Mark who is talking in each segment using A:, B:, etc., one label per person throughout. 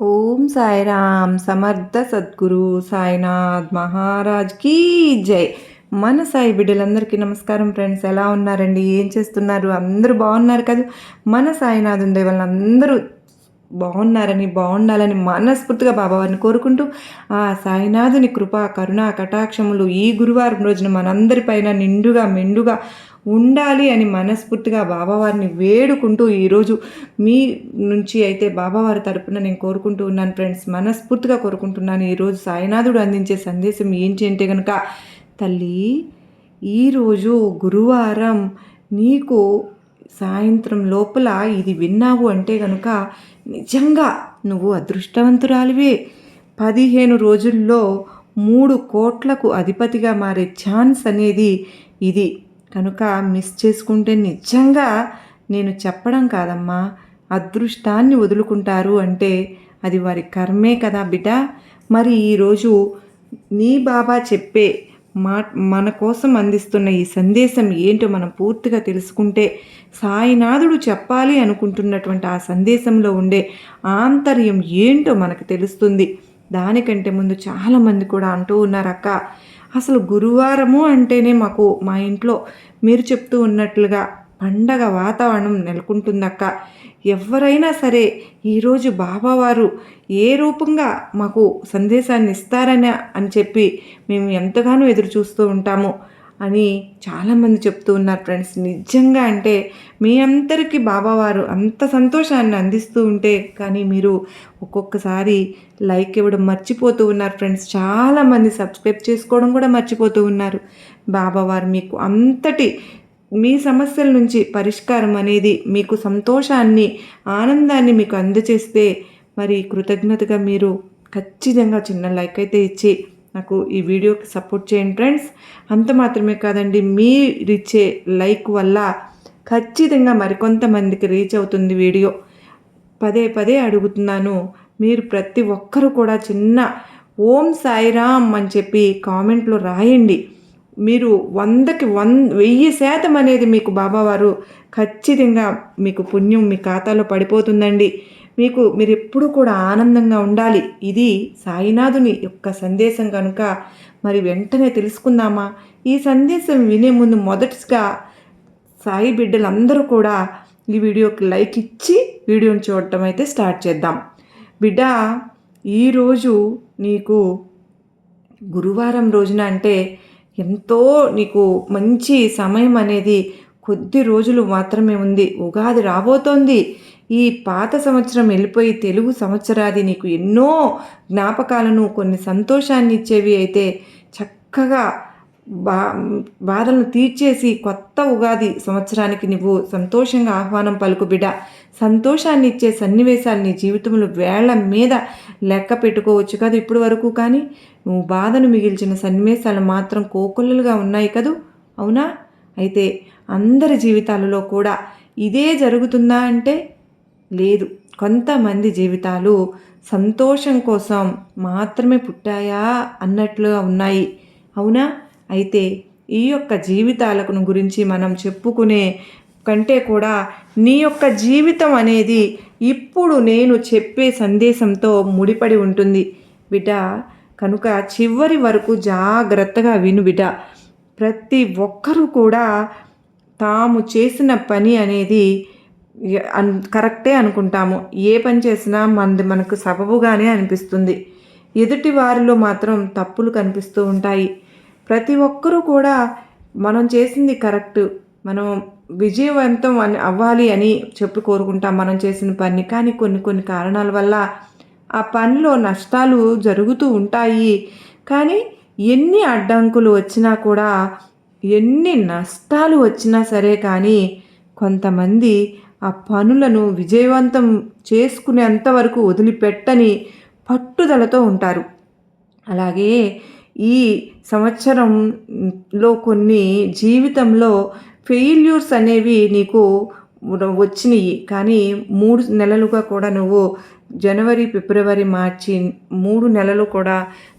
A: ఓం సాయిరామ్ సమర్థ సద్గురు సాయినాథ్ మహారాజ్ కీ జై. మన సాయి బిడ్డలందరికీ నమస్కారం ఫ్రెండ్స్ ఎలా ఉన్నారండి? ఏం చేస్తున్నారు? అందరూ బాగున్నారు కదా? మన సాయినాథ్ ఉండే వాళ్ళని అందరూ బాగున్నారని బాగుండాలని మనస్ఫూర్తిగా బాబావారిని కోరుకుంటూ ఆ సాయినాథుని కృప కరుణ కటాక్షములు ఈ గురువారం రోజున మనందరిపైన నిండుగా మెండుగా ఉండాలి అని మనస్ఫూర్తిగా బాబావారిని వేడుకుంటూ ఈరోజు మీ నుంచి అయితే బాబావారి తరపున నేను కోరుకుంటూ ఉన్నాను ఫ్రెండ్స్ మనస్ఫూర్తిగా కోరుకుంటున్నాను. ఈరోజు సాయినాథుడు అందించే సందేశం ఏంటి అంటే కనుక తల్లి ఈరోజు గురువారం నీకు సాయంత్రం లోపల ఇది విన్నావు అంటే కనుక నిజంగా నువ్వు అదృష్టవంతురాలివే. పదిహేను రోజుల్లో మూడు కోట్లకు అధిపతిగా మారే ఛాన్స్ అనేది ఇది. కనుక మిస్ చేసుకుంటే నిజంగా నేను చెప్పడం కాదమ్మా. అదృష్టాన్ని వదులుకుంటారు అంటే అది వారి కర్మే కదా బిడ్డ. మరి ఈరోజు నీ బాబా చెప్పే మా మన కోసం అందిస్తున్న ఈ సందేశం ఏంటో మనం పూర్తిగా తెలుసుకుంటే సాయినాథుడు చెప్పాలి అనుకుంటున్నటువంటి ఆ సందేశంలో ఉండే ఆంతర్యం ఏంటో మనకు తెలుస్తుంది. దానికంటే ముందు చాలామంది కూడా అంటూ ఉన్నారు అక్క అసలు గురువారము అంటేనే మాకు మా ఇంట్లో మీరు చెప్తూ ఉన్నట్లుగా పండగ వాతావరణం నెలకొంటుందక్క. ఎవరైనా సరే ఈరోజు బాబావారు ఏ రూపంగా మాకు సందేశాన్ని ఇస్తారని అని చెప్పి మేము ఎంతగానో ఎదురు చూస్తూ ఉంటాము అని చాలామంది చెప్తూ ఉన్నారు ఫ్రెండ్స్. నిజంగా అంటే మీ అందరికీ బాబావారు అంత సంతోషాన్ని అందిస్తూ ఉంటే కానీ మీరు ఒక్కొక్కసారి లైక్ ఇవ్వడం మర్చిపోతూ ఉన్నారు ఫ్రెండ్స్. చాలామంది సబ్స్క్రైబ్ చేసుకోవడం కూడా మర్చిపోతూ ఉన్నారు. బాబావారు మీకు అంతటి మీ సమస్యల నుంచి పరిష్కారం అనేది మీకు సంతోషాన్ని ఆనందాన్ని మీకు అందజేస్తే మరి కృతజ్ఞతగా మీరు ఖచ్చితంగా చిన్న లైక్ అయితే ఇచ్చి నాకు ఈ వీడియోకి సపోర్ట్ చేయండి ఫ్రెండ్స్. అంత మాత్రమే కాదండి మీరిచ్చే లైక్ వల్ల ఖచ్చితంగా మరికొంతమందికి రీచ్ అవుతుంది వీడియో. పదే పదే అడుగుతున్నాను మీరు ప్రతి ఒక్కరూ కూడా చిన్న ఓం సాయిరామ్ అని చెప్పి కామెంట్లో రాయండి. మీరు వందకి వన్ వెయ్యి శాతం అనేది మీకు బాబావారు ఖచ్చితంగా మీకు పుణ్యం మీ ఖాతాలో పడిపోతుందండి. మీకు మీరు ఎప్పుడూ కూడా ఆనందంగా ఉండాలి. ఇది సాయినాథుని యొక్క సందేశం కనుక మరి వెంటనే తెలుసుకుందామా? ఈ సందేశం వినే ముందు మొదటిగా సాయి బిడ్డలందరూ కూడా ఈ వీడియోకి లైక్ ఇచ్చి వీడియోని చూడటం అయితే స్టార్ట్ చేద్దాం. బిడ్డ ఈరోజు నీకు గురువారం రోజున అంటే ఎంతో నీకు మంచి సమయం అనేది కొద్ది రోజులు మాత్రమే ఉంది. ఉగాది రాబోతోంది. ఈ పాత సంవత్సరం వెళ్ళిపోయి తెలుగు సంవత్సరాది నీకు ఎన్నో జ్ఞాపకాలను కొన్ని సంతోషాన్ని ఇచ్చేవి అయితే చక్కగా బా బాధలను తీర్చేసి కొత్త ఉగాది సంవత్సరానికి నువ్వు సంతోషంగా ఆహ్వానం పలుకు బిడ్డ. సంతోషాన్ని ఇచ్చే సన్నివేశాలు నీ జీవితంలో వేళ్ళ మీద లెక్క పెట్టుకోవచ్చు కదా ఇప్పటి వరకు కానీ? నువ్వు బాధను మిగిల్చిన సన్నివేశాలు మాత్రం కోకొల్లలుగా ఉన్నాయి కదూ? అవునా? అయితే అందరి జీవితాలలో కూడా ఇదే జరుగుతుందా అంటే లేదు. కొంతమంది జీవితాలు సంతోషం కోసం మాత్రమే పుట్టాయా అన్నట్లుగా ఉన్నాయి. అవునా? అయితే ఈ యొక్క జీవితాలను గురించి మనం చెప్పుకునే కంటే కూడా నీ యొక్క జీవితం అనేది ఇప్పుడు నేను చెప్పే సందేశంతో ముడిపడి ఉంటుంది. బిడ్డ కనుక చివరి వరకు జాగ్రత్తగా విను బిడ్డ. ప్రతి ఒక్కరూ కూడా తాము చేసిన పని అనేది కరెక్టే అనుకుంటాము. ఏ పని చేసినా మనది మనకు సబబుగానే అనిపిస్తుంది. ఎదుటి వారిలో మాత్రం తప్పులు కనిపిస్తూ ఉంటాయి. ప్రతి ఒక్కరూ కూడా మనం చేసింది కరెక్ట్. మనం విజయవంతం అని అవ్వాలి అని చెప్పి కోరుకుంటాం మనం చేసిన పని. కానీ కొన్ని కొన్ని కారణాల వల్ల ఆ పనిలో నష్టాలు జరుగుతూ ఉంటాయి. కానీ ఎన్ని అడ్డంకులు వచ్చినా కూడా ఎన్ని నష్టాలు వచ్చినా సరే కానీ కొంతమంది ఆ పనులను విజయవంతం చేసుకునేంత వరకు వదిలిపెట్టని పట్టుదలతో ఉంటారు. అలాగే ఈ సంవత్సరంలో కొన్ని జీవితంలో ఫెయిల్యూర్స్ అనేవి నీకు వచ్చినాయి కానీ మూడు నెలలుగా కూడా నువ్వు జనవరి ఫిబ్రవరి మార్చి మూడు నెలలు కూడా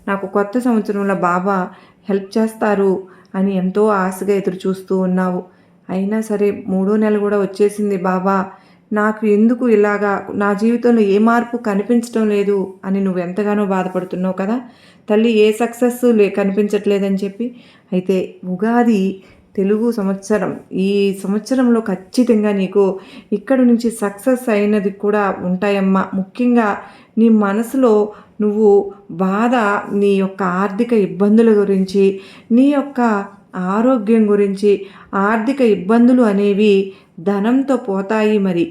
A: నాకు కొత్త సంవత్సరంలో బాబా హెల్ప్ చేస్తారు అని ఎంతో ఆశగా ఎదురు చూస్తూ ఉన్నావు. అయినా సరే మూడో నెల కూడా వచ్చేసింది బాబా. నాకు ఎందుకు ఇలాగా నా జీవితంలో ఏ మార్పు కనిపించడం లేదు అని నువ్వు ఎంతగానో బాధపడుతున్నావు కదా. తల్లి ఏ సక్సెస్ లే కనిపించట్లేదని చెప్పి అయితే ఉగాది తెలుగు సంవత్సరం ఈ సంవత్సరంలో ఖచ్చితంగా నీకు ఇక్కడ నుంచి సక్సెస్ అయినది కూడా ఉంటాయమ్మా. ముఖ్యంగా నీ మనసులో నువ్వు బాధ నీ యొక్క ఆర్థిక ఇబ్బందుల గురించి నీ యొక్క ఆరోగ్యం గురించి ఆర్థిక ఇబ్బందులు అనేవి ధనంతో పోతాయి మరి.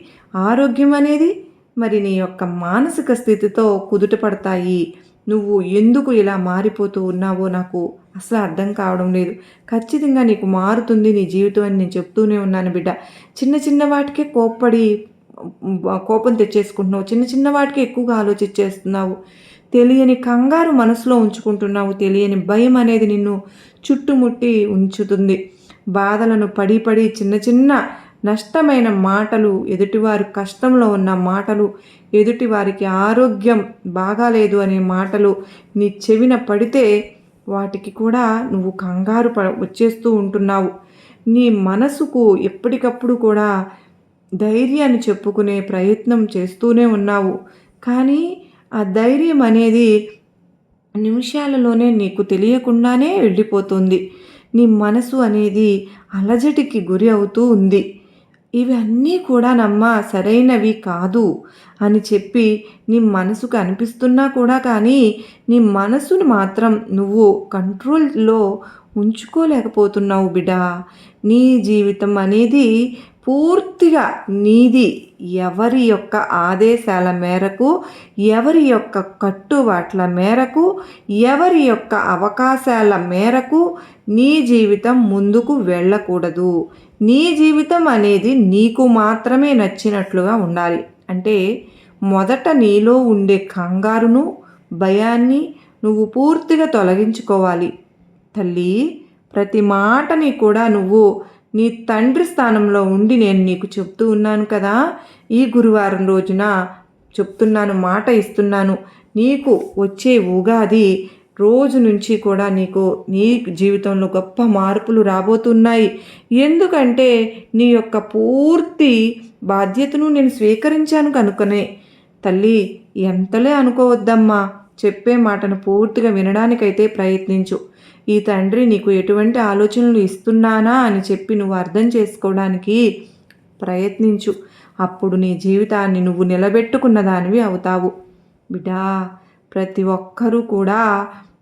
A: ఆరోగ్యం అనేది మరి నీ యొక్క మానసిక స్థితితో కుదుట పడతాయి. నువ్వు ఎందుకు ఇలా మారిపోతూ ఉన్నావో నాకు అసలు అర్థం కావడం లేదు. ఖచ్చితంగా నీకు మారుతుంది నీ జీవితం అని నేను చెప్తూనే ఉన్నాను బిడ్డ. చిన్న చిన్న వాటికే కోప్పడి కోపం తెచ్చేసుకుంటున్నావు. చిన్న చిన్న వాటికి ఎక్కువగా ఆలోచించేస్తున్నావు. తెలియని కంగారు మనసులో ఉంచుకుంటున్నావు. తెలియని భయం అనేది నిన్ను చుట్టుముట్టి ఉంచుతుంది. బాధలను పడి పడి చిన్న చిన్న నష్టమైన మాటలు ఎదుటివారి కష్టంలో ఉన్న మాటలు ఎదుటివారికి ఆరోగ్యం బాగాలేదు అనే మాటలు నీ చెవిన పడితే వాటికి కూడా నువ్వు కంగారు ప వచ్చేస్తూ ఉంటున్నావు. నీ మనసుకు ఎప్పటికప్పుడు కూడా ధైర్యాన్ని చెప్పుకునే ప్రయత్నం చేస్తూనే ఉన్నావు. కానీ ఆ ధైర్యం అనేది నిమిషాలలోనే నీకు తెలియకుండానే వెళ్ళిపోతుంది. నీ మనసు అనేది అలజటికి గురి అవుతూ ఉంది. ఇవన్నీ కూడా నమ్మ సరైనవి కాదు అని చెప్పి నీ మనసుకు అనిపిస్తున్నా కూడా కానీ నీ మనసును మాత్రం నువ్వు కంట్రోల్లో ఉంచుకోలేకపోతున్నావు బిడా. నీ జీవితం అనేది పూర్తిగా నీది. ఎవరి యొక్క ఆదేశాల మేరకు ఎవరి యొక్క కట్టుబాట్ల మేరకు ఎవరి యొక్క అవకాశాల మేరకు నీ జీవితం ముందుకు వెళ్ళకూడదు. నీ జీవితం అనేది నీకు మాత్రమే నచ్చినట్లుగా ఉండాలి. అంటే మొదట నీలో ఉండే కంగారును భయాన్ని నువ్వు పూర్తిగా తొలగించుకోవాలి. తల్లి ప్రతి మాటని కూడా నువ్వు నీ తండ్రి స్థానంలో ఉండి నేను నీకు చెప్తూ ఉన్నాను కదా. ఈ గురువారం రోజున చెప్తున్నాను మాట ఇస్తున్నాను. నీకు వచ్చే ఉగాది రోజు నుంచి కూడా నీకు నీ జీవితంలో గొప్ప మార్పులు రాబోతున్నాయి. ఎందుకంటే నీ యొక్క పూర్తి బాధ్యతను నేను స్వీకరించాను కనుకనే. తల్లి ఎంతలే అనుకోవద్దమ్మా. చెప్పే మాటను పూర్తిగా వినడానికైతే ప్రయత్నించు. ఈ తండ్రి నీకు ఎటువంటి ఆలోచనలు ఇస్తున్నానా అని చెప్పి నువ్వు అర్థం చేసుకోవడానికి ప్రయత్నించు. అప్పుడు నీ జీవితాన్ని నువ్వు నిలబెట్టుకున్న దానివి అవుతావు. బిడా ప్రతి ఒక్కరూ కూడా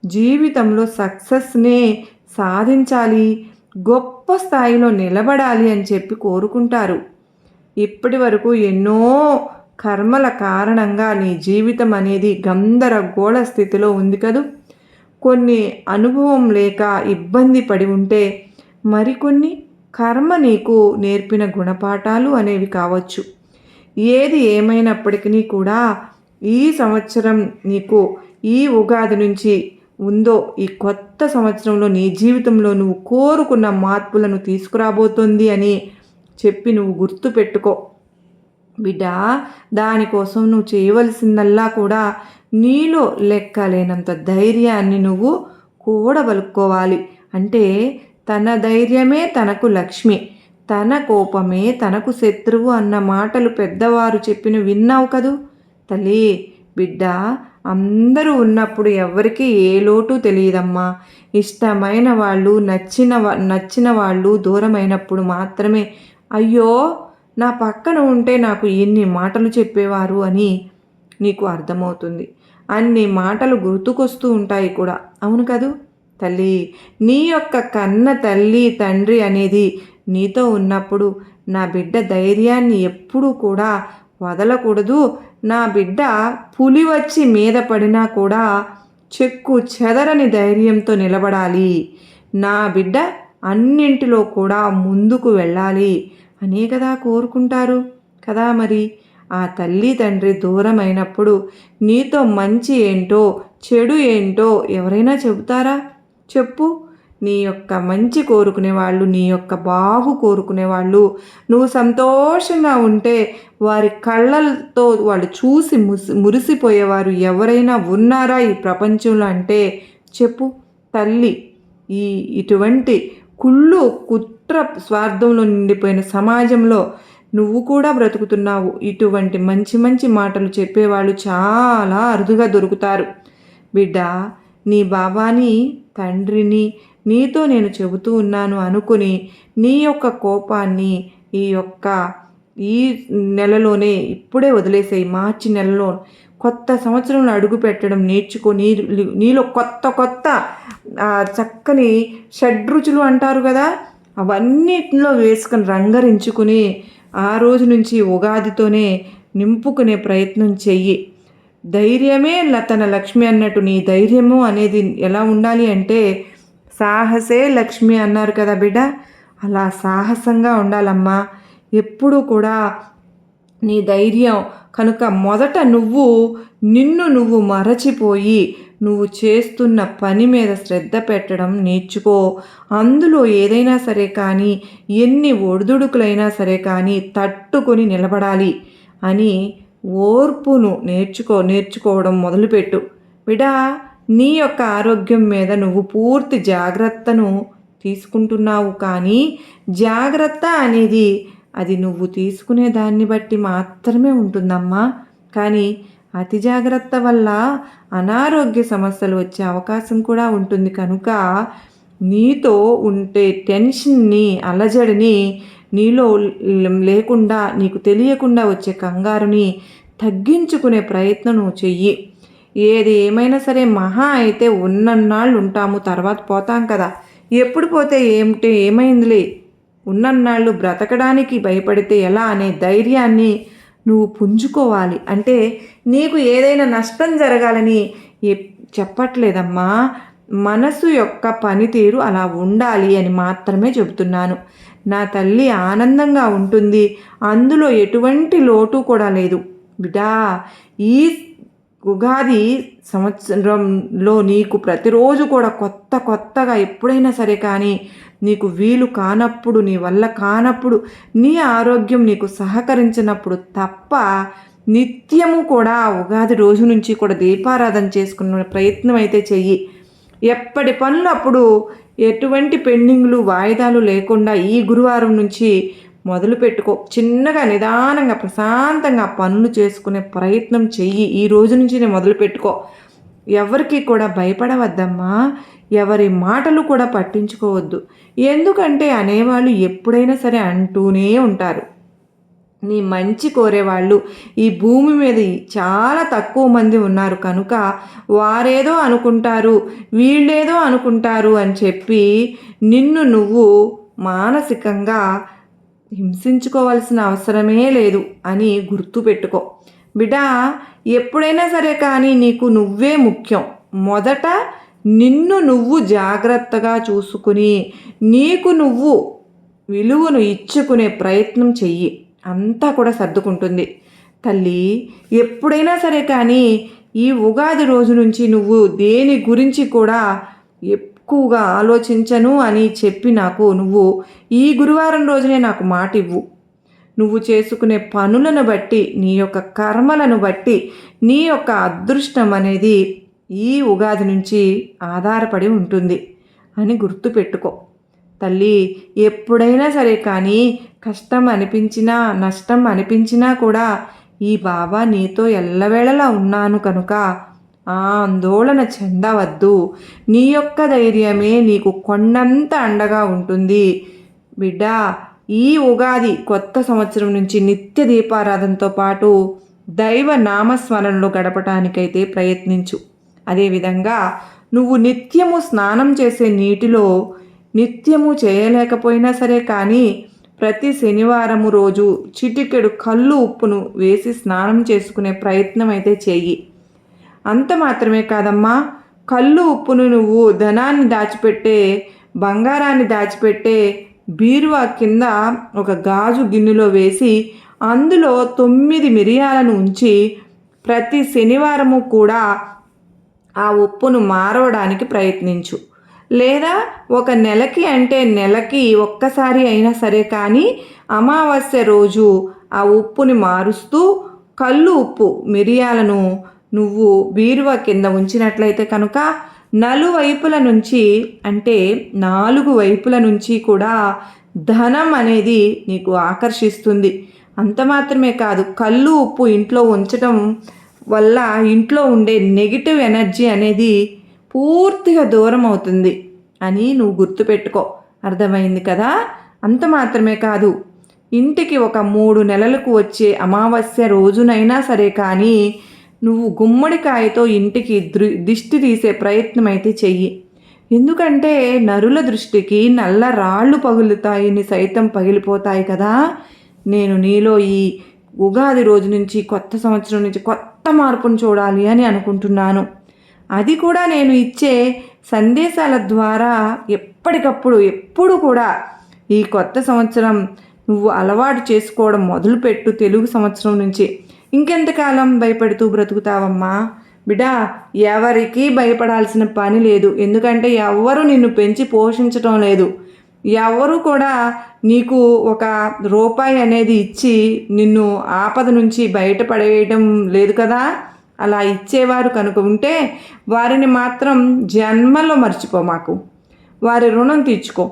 A: జీవితంలో సక్సెస్నే సాధించాలి గొప్ప స్థాయిలో నిలబడాలి అని చెప్పి కోరుకుంటారు. ఇప్పటి వరకు ఎన్నో కర్మల కారణంగా నీ జీవితం అనేది గందరగోళ స్థితిలో ఉంది కదూ. కొన్ని అనుభవం లేక ఇబ్బంది పడి ఉంటే మరికొన్ని కర్మ నీకు నేర్పిన గుణపాఠాలు అనేవి కావచ్చు. ఏది ఏమైనప్పటికీ కూడా ఈ సంవత్సరం నీకు ఈ ఉగాది నుంచి ఉందో ఈ కొత్త సంవత్సరంలో నీ జీవితంలో నువ్వు కోరుకున్న మార్పులను తీసుకురాబోతోంది అని చెప్పి నువ్వు గుర్తు పెట్టుకో. బిడ్డ దానికోసం నువ్వు చేయవలసిందల్లా కూడా నీలో లెక్కలేనంత ధైర్యాన్ని నువ్వు కూడబలుక్కోవాలి. అంటే తన ధైర్యమే తనకు లక్ష్మి తన కోపమే తనకు శత్రువు అన్న మాటలు పెద్దవారు చెప్పిన విన్నావు కదూ? తల్లి బిడ్డ అందరూ ఉన్నప్పుడు ఎవరికి ఏ లోటు తెలియదమ్మా. ఇష్టమైన వాళ్ళు నచ్చిన నచ్చిన వాళ్ళు దూరమైనప్పుడు మాత్రమే అయ్యో నా పక్కన ఉంటే నాకు ఎన్ని మాటలు చెప్పేవారు అని నీకు అర్థమవుతుంది. అన్ని మాటలు గుర్తుకొస్తూ ఉంటాయి కూడా. అవును కదూ? తల్లి నీ యొక్క కన్న తల్లి తండ్రి అనేది నీతో ఉన్నప్పుడు నా బిడ్డ ధైర్యాన్ని ఎప్పుడూ కూడా వదలకూడదు. నా బిడ్డ పులి వచ్చి మీద పడినా కూడా చెక్కు చెదరని ధైర్యంతో నిలబడాలి. నా బిడ్డ అన్నింటిలో కూడా ముందుకు వెళ్ళాలి అనే కదా కోరుకుంటారు. కదా మరి? ఆ తల్లి తండ్రి దూరమైనప్పుడు నీతో మంచి ఏంటో చెడు ఏంటో ఎవరైనా చెబుతారా? చెప్పు. నీ యొక్క మంచి కోరుకునే వాళ్ళు నీ యొక్క బాగు కోరుకునే వాళ్ళు. నువ్వు సంతోషంగా ఉంటే వారి కళ్ళతో వాళ్ళు చూసి ముసి మురిసిపోయేవారు ఎవరైనా ఉన్నారా ఈ ప్రపంచంలో అంటే చెప్పు. తల్లి ఈ ఇటువంటి కుళ్ళు కుట్ర స్వార్థంలో నిండిపోయిన సమాజంలో నువ్వు కూడా బ్రతుకుతున్నావు. ఇటువంటి మంచి మంచి మాటలు చెప్పేవాళ్ళు చాలా అరుదుగా దొరుకుతారు. బిడ్డ నీ బాబాని తండ్రిని నీతో నేను చెబుతూ ఉన్నాను అనుకుని నీ యొక్క కోపాన్ని ఈ యొక్క ఈ నెలలోనే ఇప్పుడే వదిలేసాయి. మార్చి నెలలో కొత్త సంవత్సరంలో అడుగు పెట్టడం నేర్చుకో. నీ నీలో కొత్త కొత్త చక్కని షడ్రుచులు అంటారు కదా అవన్నిటిలో వేసుకొని రంగరించుకుని ఆ రోజు నుంచి ఉగాదితోనే నింపుకునే ప్రయత్నం చెయ్యి. ధైర్యమే తన లక్ష్మి అన్నట్టు నీ ధైర్యము అనేది ఎలా ఉండాలి అంటే సాహసే లక్ష్మి అన్నారు కదా బిడ్డ. అలా సాహసంగా ఉండాలమ్మా. ఎప్పుడూ కూడా నీ ధైర్యం. కనుక మొదట నువ్వు నిన్ను నువ్వు మరచిపోయి నువ్వు చేస్తున్న పని మీద శ్రద్ధ పెట్టడం నేర్చుకో. అందులో ఏదైనా సరే కానీ ఎన్ని ఒడిదుడుకులైనా సరే కానీ తట్టుకొని నిలబడాలి అని ఓర్పును నేర్చుకో నేర్చుకోవడం మొదలుపెట్టు. బిడా నీ యొక్క ఆరోగ్యం మీద నువ్వు పూర్తి జాగ్రత్తను తీసుకుంటున్నావు కానీ జాగ్రత్త అనేది అది నువ్వు తీసుకునే దాన్ని బట్టి మాత్రమే ఉంటుందమ్మా. కానీ అతి జాగ్రత్త వల్ల అనారోగ్య సమస్యలు వచ్చే అవకాశం కూడా ఉంటుంది. కనుక నీతో ఉంటే టెన్షన్ని అలజడిని నీలో లేకుండా నీకు తెలియకుండా వచ్చే కంగారుని తగ్గించుకునే ప్రయత్నం నువ్వు చెయ్యి. ఏది ఏమైనా సరే మహా అయితే ఉన్నన్నాళ్ళు ఉంటాము తర్వాత పోతాం కదా. ఎప్పుడు పోతే ఏమిటి? ఏమైందిలే? ఉన్నన్నాళ్ళు బ్రతకడానికి భయపడితే ఎలా అనే ధైర్యాన్ని నువ్వు పుంజుకోవాలి. అంటే నీకు ఏదైనా నష్టం జరగాలని చెప్పట్లేదమ్మా. మనసు యొక్క పనితీరు అలా ఉండాలి అని మాత్రమే చెబుతున్నాను. నా తల్లి ఆనందంగా ఉంటుంది. అందులో ఎటువంటి లోటు కూడా లేదు. బిడా ఈ ఉగాది సంవత్సరంలో నీకు ప్రతిరోజు కూడా కొత్త కొత్తగా ఎప్పుడైనా సరే కానీ నీకు వీలు కానప్పుడు నీ వల్ల కానప్పుడు నీ ఆరోగ్యం నీకు సహకరించినప్పుడు తప్ప నిత్యము కూడా ఉగాది రోజు నుంచి కూడా దీపారాధన చేసుకునే ప్రయత్నం అయితే చెయ్యి. ఎప్పటి పనులు అప్పుడు ఎటువంటి పెండింగ్లు వాయిదాలు లేకుండా ఈ గురువారం నుంచి మొదలు పెట్టుకో. చిన్నగా నిదానంగా ప్రశాంతంగా పనులు చేసుకునే ప్రయత్నం చెయ్యి. ఈ రోజు నుంచి నేను మొదలు పెట్టుకో. ఎవరికి కూడా భయపడవద్దమ్మా. ఎవరి మాటలు కూడా పట్టించుకోవద్దు. ఎందుకంటే అనేవాళ్ళు ఎప్పుడైనా సరే అంటూనే ఉంటారు. నీ మంచి కోరేవాళ్ళు ఈ భూమి మీద చాలా తక్కువ మంది ఉన్నారు. కనుక వారేదో అనుకుంటారు వీళ్ళేదో అనుకుంటారు అని చెప్పి నిన్ను నువ్వు మానసికంగా హింసించుకోవాల్సిన అవసరమే లేదు అని గుర్తుపెట్టుకో బిడ్డ ఎప్పుడైనా సరే కానీ నీకు నువ్వే ముఖ్యం. మొదట నిన్ను నువ్వు జాగ్రత్తగా చూసుకుని నీకు నువ్వు విలువను ఇచ్చుకునే ప్రయత్నం చెయ్యి. అంతా కూడా సర్దుకుంటుంది. తల్లి ఎప్పుడైనా సరే కానీ ఈ ఉగాది రోజు నుంచి నువ్వు దేని గురించి కూడా ఎక్కువగా ఆలోచించను అని చెప్పి నాకు నువ్వు ఈ గురువారం రోజునే నాకు మాట ఇవ్వు నువ్వు చేసుకునే పనులను బట్టి నీ యొక్క కర్మలను బట్టి నీ యొక్క అదృష్టం అనేది ఈ ఉగాది నుంచి ఆధారపడి ఉంటుంది అని గుర్తుపెట్టుకో తల్లి ఎప్పుడైనా సరే కానీ కష్టం అనిపించినా నష్టం అనిపించినా కూడా ఈ బాబా నీతో ఎల్లవేళలా ఉన్నాను కనుక ఆందోళన చెందవద్దు. నీ యొక్క ధైర్యమే నీకు కొండంత అండగా ఉంటుంది. బిడ్డ ఈ ఉగాది కొత్త సంవత్సరం నుంచి నిత్య దీపారాధనతో పాటు దైవ నామస్మరణలో గడపటానికైతే ప్రయత్నించు. అదేవిధంగా నువ్వు నిత్యము స్నానం చేసే నీటిలో నిత్యము చేయలేకపోయినా సరే కానీ ప్రతి శనివారము రోజు చిటికెడు కళ్ళు ఉప్పును వేసి స్నానం చేసుకునే ప్రయత్నం అయితే చెయ్యి అంత మాత్రమే కాదమ్మా. కళ్ళు ఉప్పును నువ్వు ధనాన్ని దాచిపెట్టే బంగారాన్ని దాచిపెట్టే బీరువా కింద ఒక గాజు గిన్నెలో వేసి అందులో తొమ్మిది మిరియాలను ఉంచి ప్రతి శనివారము కూడా ఆ ఉప్పును మారవడానికి ప్రయత్నించు. లేదా ఒక నెలకి అంటే నెలకి ఒక్కసారి అయినా సరే కానీ అమావాస్య రోజు ఆ ఉప్పుని మారుస్తూ కళ్ళు ఉప్పు మిరియాలను నువ్వు బీరువా కింద ఉంచినట్లయితే కనుక నలువైపుల నుంచి అంటే నాలుగు వైపుల నుంచి కూడా ధనం అనేది నీకు ఆకర్షిస్తుంది. అంత మాత్రమే కాదు కళ్ళు ఉప్పు ఇంట్లో ఉంచడం వల్ల ఇంట్లో ఉండే నెగిటివ్ ఎనర్జీ అనేది పూర్తిగా దూరం అవుతుంది అని నువ్వు గుర్తుపెట్టుకో. అర్థమైంది కదా? అంత మాత్రమే కాదు ఇంటికి ఒక మూడు నెలలకు వచ్చే అమావాస్య రోజునైనా సరే కానీ నువ్వు గుమ్మడికాయతో ఇంటికి దృ దిష్టి తీసే ప్రయత్నం అయితే చెయ్యి. ఎందుకంటే నరుల దృష్టికి నల్ల రాళ్ళు పగులుతాయని సైతం పగిలిపోతాయి కదా. నేను నీలో ఈ ఉగాది రోజు నుంచి కొత్త సంవత్సరం నుంచి కొత్త మార్పును చూడాలి అని అనుకుంటున్నాను. అది కూడా నేను ఇచ్చే సందేశాల ద్వారా ఎప్పటికప్పుడు ఎప్పుడు కూడా ఈ కొత్త సంవత్సరం నువ్వు అలవాటు చేసుకోవడం మొదలుపెట్టు తెలుగు సంవత్సరం నుంచి. ఇంకెంతకాలం భయపెడుతూ బ్రతుకుతావమ్మా? బిడా ఎవరికి భయపడాల్సిన పని లేదు. ఎందుకంటే ఎవ్వరు నిన్ను పెంచి పోషించటం లేదు. ఎవరు కూడా నీకు ఒక రూపాయి అనేది ఇచ్చి నిన్ను ఆపద నుంచి బయటపడేయటం లేదు కదా? అలా ఇచ్చేవారు కనుక ఉంటే వారిని మాత్రం జన్మలో మర్చిపో మాకు. వారి రుణం తీర్చుకో.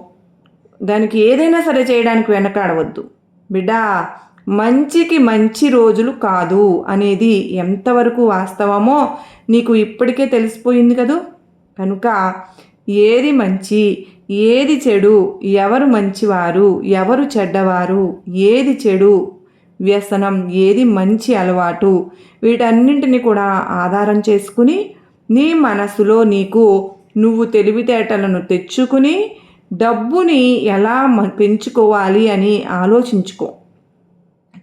A: దానికి ఏదైనా సరే చేయడానికి వెనకాడవద్దు. బిడ్డా మంచికి మంచి రోజులు కాదు అనేది ఎంతవరకు వాస్తవమో నీకు ఇప్పటికే తెలిసిపోయింది కదూ? కనుక ఏది మంచి ఏది చెడు ఎవరు మంచివారు ఎవరు చెడ్డవారు ఏది చెడు వ్యసనం ఏది మంచి అలవాటు వీటన్నింటిని కూడా ఆధారం చేసుకుని నీ మనసులో నీకు నువ్వు తెలివితేటలను తెచ్చుకుని డబ్బుని ఎలా పెంచుకోవాలి అని ఆలోచించుకో.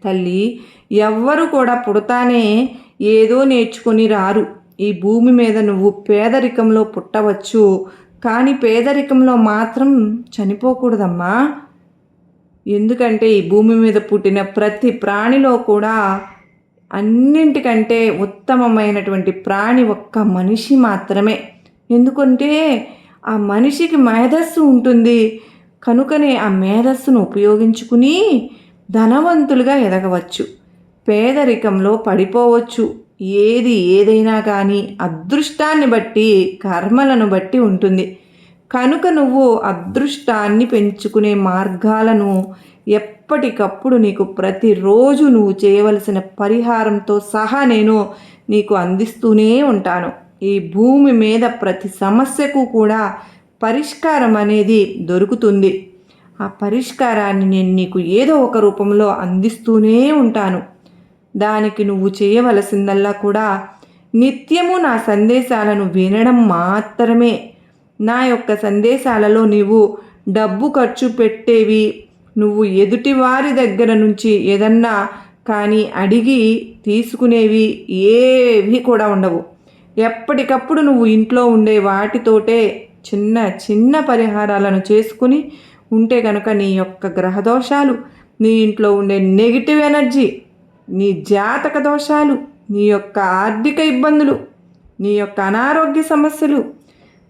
A: తల్లి ఎవ్వరు కూడా పుడతానే ఏదో నేర్చుకొని రారు. ఈ భూమి మీద నువ్వు పేదరికంలో పుట్టవచ్చు. కానీ పేదరికంలో మాత్రం చనిపోకూడదమ్మా. ఎందుకంటే ఈ భూమి మీద పుట్టిన ప్రతి ప్రాణిలో కూడా అన్నింటికంటే ఉత్తమమైనటువంటి ప్రాణి ఒక్క మనిషి మాత్రమే. ఎందుకంటే ఆ మనిషికి మేధస్సు ఉంటుంది. కనుకనే ఆ మేధస్సును ఉపయోగించుకుని ధనవంతులుగా ఎదగవచ్చు. పేదరికంలో పడిపోవచ్చు. ఏది ఏదైనా కానీ అదృష్టాన్ని బట్టి కర్మలను బట్టి ఉంటుంది. కనుక నువ్వు అదృష్టాన్ని పెంచుకునే మార్గాలను ఎప్పటికప్పుడు నీకు ప్రతిరోజు నువ్వు చేయవలసిన పరిహారంతో సహా నేను నీకు అందిస్తూనే ఉంటాను. ఈ భూమి మీద ప్రతి సమస్యకు కూడా పరిష్కారం అనేది దొరుకుతుంది. ఆ పరిష్కారాన్ని నేను నీకు ఏదో ఒక రూపంలో అందిస్తూనే ఉంటాను. దానికి నువ్వు చేయవలసిందల్లా కూడా నిత్యము నా సందేశాలను వినడం మాత్రమే. నా యొక్క సందేశాలలో నీవు డబ్బు ఖర్చు పెట్టేవి. నువ్వు ఎదుటివారి దగ్గర నుంచి ఏదన్నా కానీ అడిగి తీసుకునేవి ఏవి కూడా ఉండవు. ఎప్పటికప్పుడు నువ్వు ఇంట్లో ఉండే వాటితోటే చిన్న చిన్న పరిహారాలను చేసుకుని ఉంటే కనుక నీ యొక్క గ్రహదోషాలు నీ ఇంట్లో ఉండే నెగిటివ్ ఎనర్జీ నీ జాతక దోషాలు నీ యొక్క ఆర్థిక ఇబ్బందులు నీ యొక్క అనారోగ్య సమస్యలు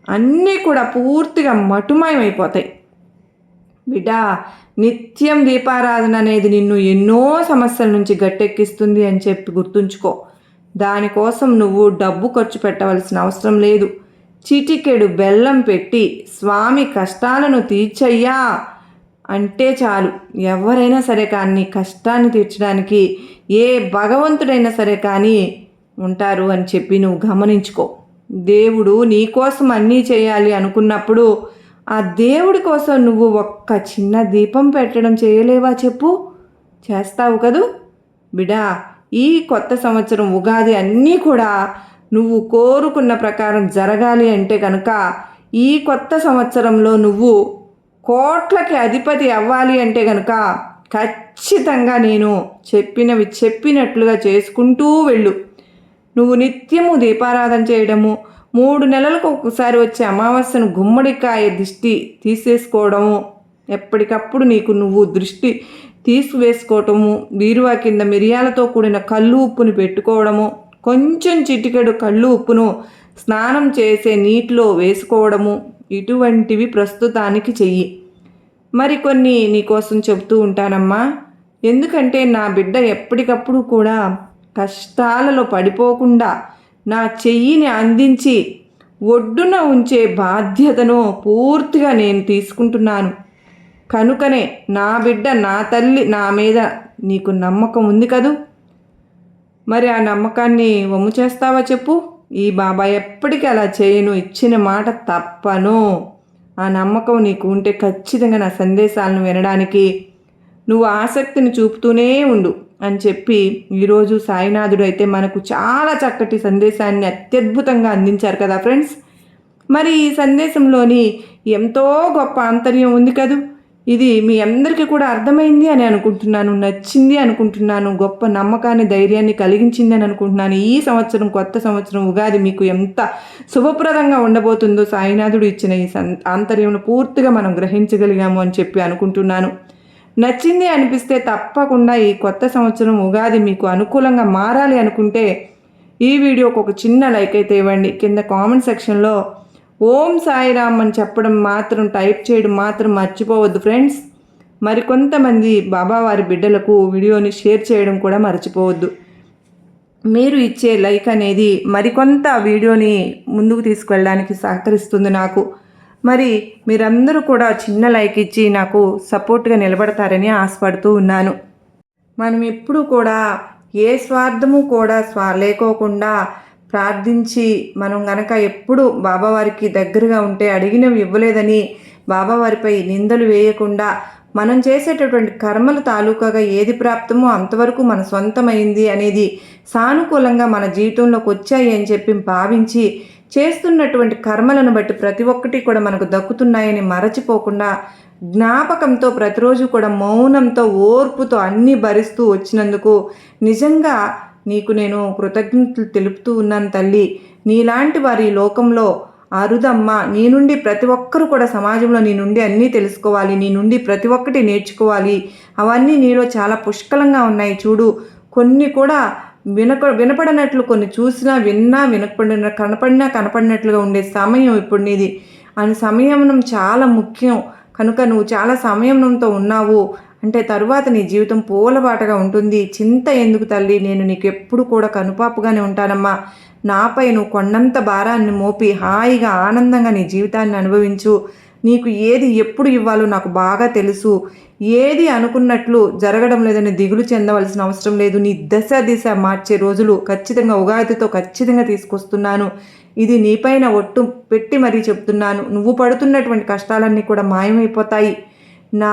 A: అన్నీ కూడా పూర్తిగా మటుమాయమైపోతాయి. బిడ్డా నిత్యం దీపారాధన అనేది నిన్ను ఎన్నో సమస్యల నుంచి గట్టెక్కిస్తుంది అని చెప్పి గుర్తుంచుకో. దానికోసం నువ్వు డబ్బు ఖర్చు పెట్టవలసిన అవసరం లేదు. చిటికెడు బెల్లం పెట్టి స్వామి కష్టాలను తీర్చయ్యా అంటే చాలు. ఎవరైనా సరే కానీ కష్టాన్ని తీర్చడానికి ఏ భగవంతుడైనా సరే కానీ ఉంటారు అని చెప్పి నువ్వు గమనించుకో. దేవుడు నీకోసం అన్నీ చేయాలి అనుకున్నప్పుడు ఆ దేవుడి కోసం నువ్వు ఒక్క చిన్న దీపం పెట్టడం చేయలేవా చెప్పు? చేస్తావు కదూ? బిడా ఈ కొత్త సంవత్సరం ఉగాది అన్నీ కూడా నువ్వు కోరుకున్న ప్రకారం జరగాలి అంటే కనుక ఈ కొత్త సంవత్సరంలో నువ్వు కోట్లకి అధిపతి అవ్వాలి అంటే కనుక ఖచ్చితంగా నేను చెప్పినవి చెప్పినట్లుగా చేసుకుంటూ వెళ్ళు. నువ్వు నిత్యము దీపారాధన చేయడము మూడు నెలలకు ఒకసారి వచ్చే అమావాస్యను గుమ్మడికాయ దిష్టి తీసేసుకోవడము ఎప్పటికప్పుడు నీకు నువ్వు దృష్టి తీసివేసుకోవటము బీరువా కింద మిరియాలతో కూడిన కళ్ళు ఉప్పుని పెట్టుకోవడము కొంచెం చిటికెడు కళ్ళు ఉప్పును స్నానం చేసే నీటిలో వేసుకోవడము ఇటువంటివి ప్రస్తుతానికి చెయ్యి. మరికొన్ని నీకోసం చెబుతూ ఉంటానమ్మా. ఎందుకంటే నా బిడ్డ ఎప్పటికప్పుడు కూడా కష్టాలలో పడిపోకుండా నా చెయ్యిని అందించి ఒడ్డున ఉంచే బాధ్యతను పూర్తిగా నేను తీసుకుంటున్నాను. కనుకనే నా బిడ్డ నా తల్లి నా మీద నీకు నమ్మకం ఉంది కదూ? మరి ఆ నమ్మకాన్ని వమ్ము చేస్తావా చెప్పు? ఈ బాబా ఎప్పటికీ అలా చేయను. ఇచ్చిన మాట తప్పను. ఆ నమ్మకం నీకు ఉంటే ఖచ్చితంగా నా సందేశాలను వినడానికి నువ్వు ఆసక్తిని చూపుతూనే ఉండు అని చెప్పి ఈరోజు సాయినాథుడు అయితే మనకు చాలా చక్కటి సందేశాన్ని అత్యద్భుతంగా అందించారు కదా ఫ్రెండ్స్. మరి ఈ సందేశంలోని ఎంతో గొప్ప ఆంతర్యం ఉంది కదూ? ఇది మీ అందరికీ కూడా అర్థమైంది అని అనుకుంటున్నాను నచ్చింది అనుకుంటున్నాను గొప్ప నమ్మకాన్ని ధైర్యాన్ని కలిగించింది అని అనుకుంటున్నాను. ఈ సంవత్సరం కొత్త సంవత్సరం ఉగాది మీకు ఎంత శుభప్రదంగా ఉండబోతుందో సాయినాథుడు ఇచ్చిన ఈ సం ఆంతర్యంను పూర్తిగా మనం గ్రహించగలిగాము అని చెప్పి అనుకుంటున్నాను. నచ్చింది అనిపిస్తే తప్పకుండా ఈ కొత్త సంవత్సరం ఉగాది మీకు అనుకూలంగా మారాలి అనుకుంటే ఈ వీడియోకి ఒక చిన్న లైక్ అయితే ఇవ్వండి. కింద కామెంట్ సెక్షన్లో ఓం సాయిరామ్ అని చెప్పడం మాత్రం టైప్ చేయడం మాత్రం మర్చిపోవద్దు ఫ్రెండ్స్. మరికొంతమంది బాబావారి బిడ్డలకు వీడియోని షేర్ చేయడం కూడా మర్చిపోవద్దు. మీరు ఇచ్చే లైక్ అనేది మరికొంత వీడియోని ముందుకు తీసుకెళ్ళడానికి సహకరిస్తుంది నాకు. మరి మీరందరూ కూడా చిన్న లైక్ ఇచ్చి నాకు సపోర్ట్గా నిలబడతారని ఆశపడుతూ ఉన్నాను. మనం ఎప్పుడూ కూడా ఏ స్వార్థము కూడా స్వా లేకోకుండా ప్రార్థించి మనం గనక ఎప్పుడు బాబావారికి దగ్గరగా ఉంటే అడిగినవి ఇవ్వలేదని బాబావారిపై నిందలు వేయకుండా మనం చేసేటటువంటి కర్మల తాలూకాగా ఏది ప్రాప్తమో అంతవరకు మన సొంతమైంది అనేది సానుకూలంగా మన జీవితంలోకి వచ్చాయి అని చెప్పి భావించి చేస్తున్నటువంటి కర్మలను బట్టి ప్రతి ఒక్కటి కూడా మనకు దక్కుతున్నాయని మరచిపోకుండా జ్ఞాపకంతో ప్రతిరోజు కూడా మౌనంతో ఓర్పుతో అన్నీ భరిస్తూ వచ్చినందుకు నిజంగా నీకు నేను కృతజ్ఞతలు తెలుపుతూ ఉన్నాను తల్లి. నీలాంటి వారి లోకంలో అరుదమ్మ నీ నుండి ప్రతి ఒక్కరు కూడా సమాజంలో నీ నుండి అన్నీ తెలుసుకోవాలి నీ నుండి ప్రతి ఒక్కటి నేర్చుకోవాలి. అవన్నీ నీలో చాలా పుష్కలంగా ఉన్నాయి చూడు. కొన్ని కూడా వినక వినపడినట్లు కొన్ని చూసినా విన్నా వినపడిన కనపడినా కనపడినట్లుగా ఉండే సమయం ఇప్పుడు నీది. అని సమయం చాలా ముఖ్యం. కనుక నువ్వు చాలా సమయంతో ఉన్నావు. అంటే తరువాత నీ జీవితం పూలబాటగా ఉంటుంది. చింత ఎందుకు తల్లి? నేను నీకు ఎప్పుడు కూడా కనుపాపుగానే ఉంటానమ్మా. నాపై నువ్వు కొండంత భారాన్ని మోపి హాయిగా ఆనందంగా నీ జీవితాన్ని అనుభవించు. నీకు ఏది ఎప్పుడు ఇవ్వాలో నాకు బాగా తెలుసు. ఏది అనుకున్నట్లు జరగడం లేదని దిగులు చెందవలసిన అవసరం లేదు. నీ దశ దిశ మార్చే రోజులు ఖచ్చితంగా ఉగాదితో ఖచ్చితంగా తీసుకొస్తున్నాను. ఇది నీపైన ఒట్టు పెట్టి మరీ చెప్తున్నాను. నువ్వు పడుతున్నటువంటి కష్టాలన్నీ కూడా మాయమైపోతాయి. నా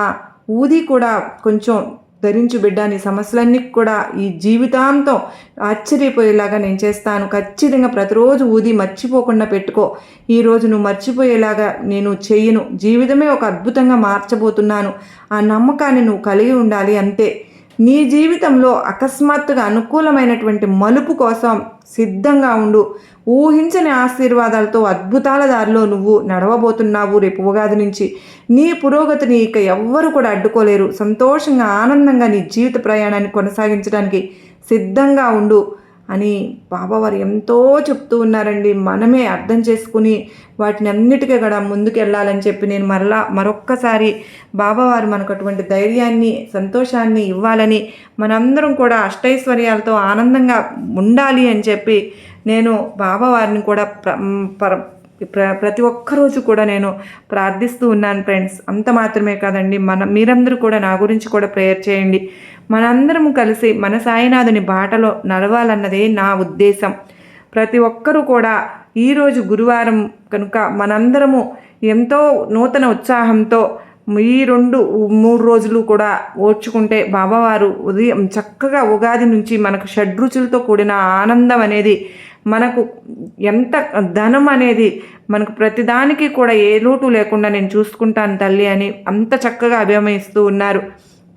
A: ఊది కూడా కొంచెం ధరించు బిడ్డ నీ సమస్యలన్నీ కూడా ఈ జీవితాంతం ఆశ్చర్యపోయేలాగా నేను చేస్తాను. ఖచ్చితంగా ప్రతిరోజు ఊది మర్చిపోకుండా పెట్టుకో. ఈరోజు నువ్వు మర్చిపోయేలాగా నేను చేయను. జీవితమే ఒక అద్భుతంగా మార్చబోతున్నాను. ఆ నమ్మకాన్ని నువ్వు కలిగి ఉండాలి అంతే. నీ జీవితంలో అకస్మాత్తుగా అనుకూలమైనటువంటి మలుపు కోసం సిద్ధంగా ఉండు. ఊహించని ఆశీర్వాదాలతో అద్భుతాల దారిలో నువ్వు నడవబోతున్నావు రేపు ఉగాది నుంచి. నీ పురోగతిని ఇక ఎవ్వరు కూడా అడ్డుకోలేరు. సంతోషంగా ఆనందంగా నీ జీవిత ప్రయాణాన్ని కొనసాగించడానికి సిద్ధంగా ఉండు. అని బాబావారు ఎంతో చెప్తూ ఉన్నారండి. మనమే అర్థం చేసుకుని వాటిని అన్నిటికీ కూడా ముందుకు వెళ్ళాలని చెప్పి నేను మరలా మరొక్కసారి బాబావారు మనకు అటువంటి ధైర్యాన్ని సంతోషాన్ని ఇవ్వాలని మనందరం కూడా అష్టైశ్వర్యాలతో ఆనందంగా ఉండాలి అని చెప్పి నేను బాబావారిని కూడా ప్ర ప్ర ప్రతి ఒక్కరోజు కూడా నేను ప్రార్థిస్తూ ఉన్నాను ఫ్రెండ్స్. అంత మాత్రమే కాదండి. మన మీరందరూ కూడా నా గురించి కూడా ప్రేయర్ చేయండి. మనందరం కలిసి మన సాయినాథుని బాటలో నడవాలన్నదే నా ఉద్దేశం. ప్రతి ఒక్కరూ కూడా ఈరోజు గురువారం కనుక మనందరము ఎంతో నూతన ఉత్సాహంతో ఈ రెండు మూడు రోజులు కూడా ఓర్చుకుంటే బాబావారు ఉదయం చక్కగా ఉగాది నుంచి మనకు షడ్రుచులతో కూడిన ఆనందం అనేది మనకు ఎంత ధనం అనేది మనకు ప్రతిదానికి కూడా ఏ లోటు లేకుండా నేను చూసుకుంటాను తల్లి అని అంత చక్కగా అభిమయిస్తూ ఉన్నారు.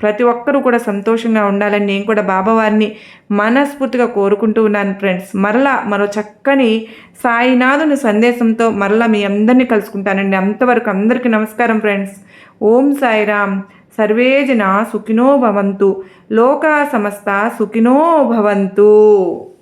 A: ప్రతి ఒక్కరూ కూడా సంతోషంగా ఉండాలని నేను కూడా బాబావారిని మనస్ఫూర్తిగా కోరుకుంటూ ఉన్నాను ఫ్రెండ్స్. మరలా మరో చక్కని సాయినాథుని సందేశంతో మరలా మీ అందరినీ కలుసుకుంటానండి. అంతవరకు అందరికీ నమస్కారం ఫ్రెండ్స్. ఓం సాయిరామ్. సర్వే జన సుఖినో భవంతు. లోకా సమస్త సుఖినో భవంతు.